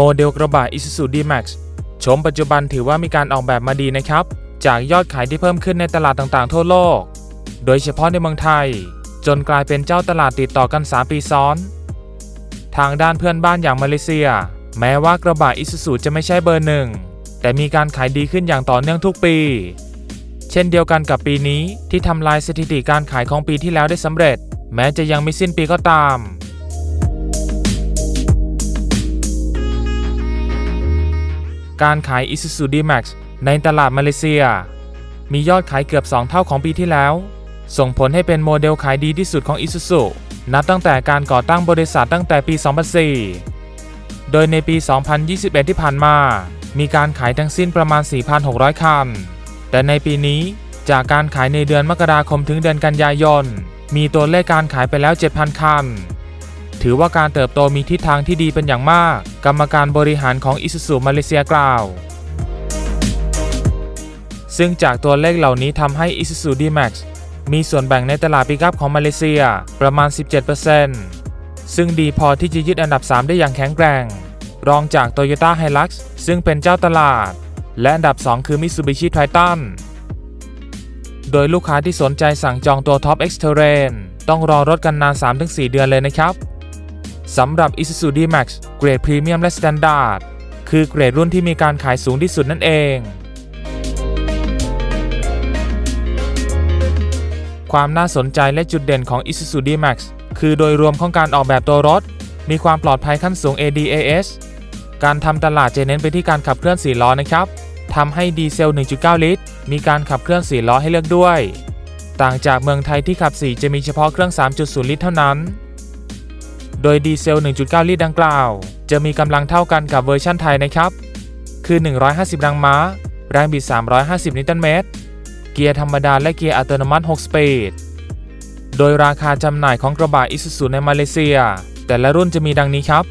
โมเดลกระบะ Isuzu D-Max โฉมปัจจุบันถือว่ามีการออกแบบมาดีนะครับ จากยอดขายที่เพิ่มขึ้นในตลาดต่างๆ ทั่วโลก โดยเฉพาะในเมืองไทย จนกลายเป็นเจ้าตลาดติดต่อกัน 3 ปีซ้อน ทางด้านเพื่อนบ้านอย่างมาเลเซีย แม้ว่ากระบะ Isuzu จะไม่ใช่เบอร์หนึ่งแต่มีการขายดีขึ้นอย่างต่อเนื่องทุกปี เช่นเดียวกันกับปีนี้ที่ทำลายสถิติการขายของปีที่แล้วได้สำเร็จ แม้จะยังไม่สิ้นปีก็ตาม การขาย Isuzu D-Max ในตลาดมาเลเซีย มียอดขายเกือบ 2 เท่าของปีที่แล้ว ส่งผลให้เป็นโมเดลขายดีที่สุดของ Isuzu นับตั้งแต่การก่อตั้งบริษัทตั้งแต่ปี 2004 โดยในปี 2021 ที่ผ่านมา มีการขายทั้งสิ้นประมาณ 4,600 คัน แต่ในปีนี้จากการขายในเดือนมกราคมถึงเดือนกันยายน มีตัวเลขการขายไปแล้ว 7,000 คัน ถือว่าการเติบโตมีทิศทางที่ดีเป็นอย่างมาก กรรมการบริหารของ Isuzu มาเลเซียกล่าว ซึ่งจากตัวเลขเหล่านี้ทำให้ Isuzu D-Max มีส่วนแบ่งในตลาดปิกัพของมาเลเซียประมาณ 17%ซึ่งดีพอที่จะยึดอันดับ 3 ได้อย่างแข็งแกร่ง รองจาก Toyota Hilux ซึ่งเป็นเจ้าตลาด และอันดับ 2 คือ Mitsubishi Triton โดยลูกค้าที่สนใจสั่งจองตัว Top X Terrain ต้องรอรถกันนาน 3-4 เดือนเลยนะครับ สำหรับ Isuzu D-Max เกรดพรีเมียมและ Standard คือเกรดรุ่นที่มีการขายสูงที่สุดนั่นเอง ความน่าสนใจและจุดเด่นของ Isuzu D-Max คือโดยรวมของการออกแบบตัวรถ มีความปลอดภัยขั้นสูง ADAS การทำตลาดจะเน้นไปที่การขับเคลื่อน4ล้อนะครับทำให้ดีเซล 1.9 ลิตร มีการขับเคลื่อน4ล้อให้เลือกด้วย ต่างจากเมืองไทยที่ขับ 4 จะมีเฉพาะเครื่อง 3.0 ลิตรเท่านั้น โดยดีเซล 1.9 ลิตรดังกล่าว จะมีกำลังเท่ากันกับเวอร์ชั่นไทยนะครับ คือ 150 แรงม้า แรงบิด 350 นิวตันเมตร เกียร์ธรรมดาและเกียร์อัตโนมัติ 6 สปีด โดยราคาจำหน่ายของกระบะอิซูซูในมาเลเซีย แต่ละรุ่นจะมีดังนี้ครับ